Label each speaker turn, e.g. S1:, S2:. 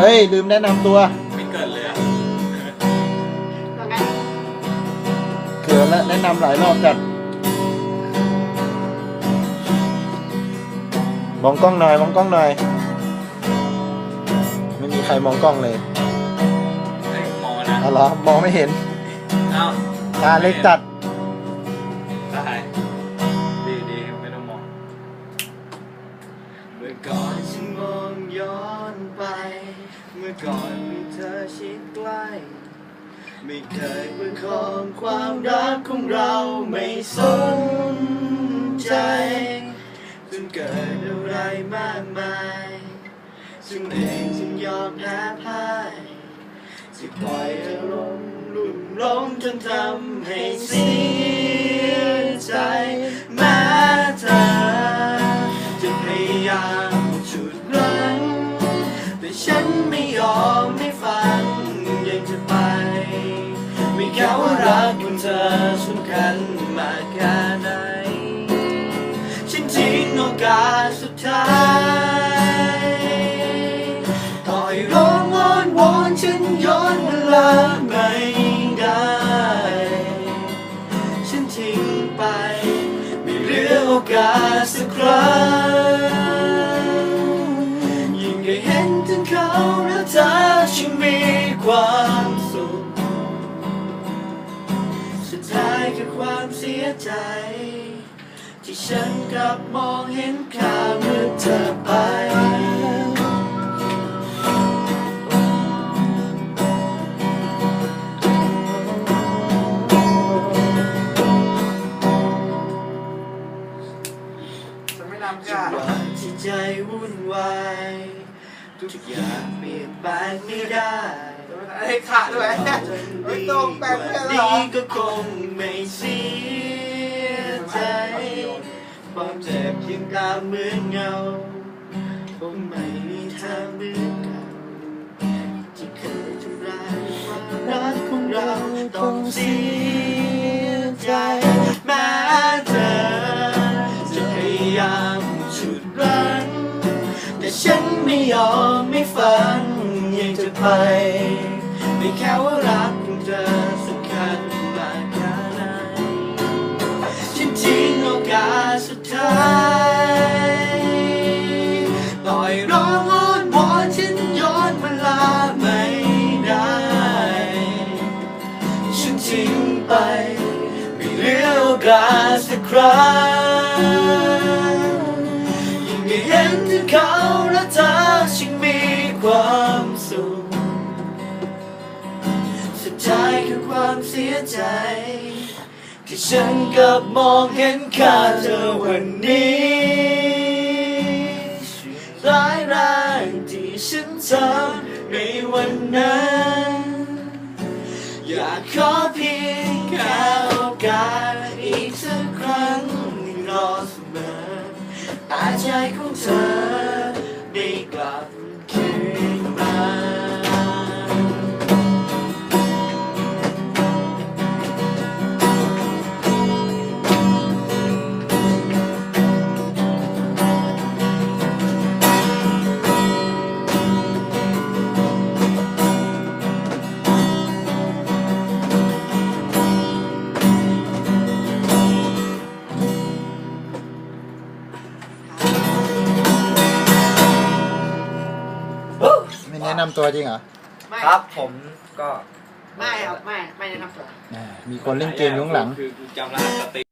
S1: เฮ้ย ลืมแนะนำตัว
S2: ไม่เกิดเลยอะ
S3: ว่าไง
S1: เขินและแนะนำหลายรอบจัดมองกล้องหน่อยมองกล้องหน่อย ไม่มีใครมองกล้องเลย
S2: ไอ้มองนะ
S1: อ๋อเหรอมองไม่เห็น
S2: เอ้า
S1: ตาเล็กจัด
S2: มื่อก่อนมีเธอชิดใกล้ ไม่เคยประคองความรักของเราไม่สนใจจนเกิดอะไรมากมายฉันเองจึงยอมแพ้พ่ายจะปล่อยอารมณ์ลุ่มหลงจนทำให้เสีย สำคัญมากแค่ไหนฉันทิ้งโอกาสสุดท้ายต่อให้ร้องอ้อนวอนฉันย้อนเวลาไม่ได้ ฉันทิ้งไป ไม่เหลือโอกาสสักครั้งยิ่งได้เห็นถึงเขาแล้วเธอฉันมีความ ดท้ายคือความเสียใจ ที่ฉันกลับมองเห็นค่าเมื่อเธอไป
S3: จั
S2: งหวะที่ใจวุ่นวายทุกอย่างเปลี่ยนแปลงไม่ได้
S3: ไอ้ขาด้วยไม่ตรงแปลงเพื่อนเหรอ
S2: นี้ก็คงไม่เสียใจความเจ็บยังตามเหมือนเงาคงไม่มีทางเหมือนเก่าที่เคยทำร้ายความรักของเราต้องเสียใจแม้เธอจะพยายามฉุดรั้งแต่ฉันไม่ยอมไม่ฟังยังจะไป ไม่แค่ว่ารักของเธอสำคัญมากแค่ไหนฉันทิ้งโอกาสสุดท้ายต่อยร้องอ้อนวอนฉันย้อนเวลาไม่ได้ ฉันทิ้งไป ไม่เหลือโอกาสสักครั้งยิ่งได้เห็นเขา ใจที่ฉันกับมองเห็นค่าเธอวันนี้ร้ายแรงที่ฉันทำในวันนั้น อยากขอเพียงแค่โอกาสอีกสักครั้งรอเสมอต่ใจของเธอ
S1: นะนำตัวจริงเหรอ
S3: ไม่
S4: ครับผมก็
S3: ไม่ครับไม่ไม่แนะนำตัว
S1: อ่ามีคนเล่นเกมอยู่ข้างหลัง
S2: คือกูจำรหัสสติ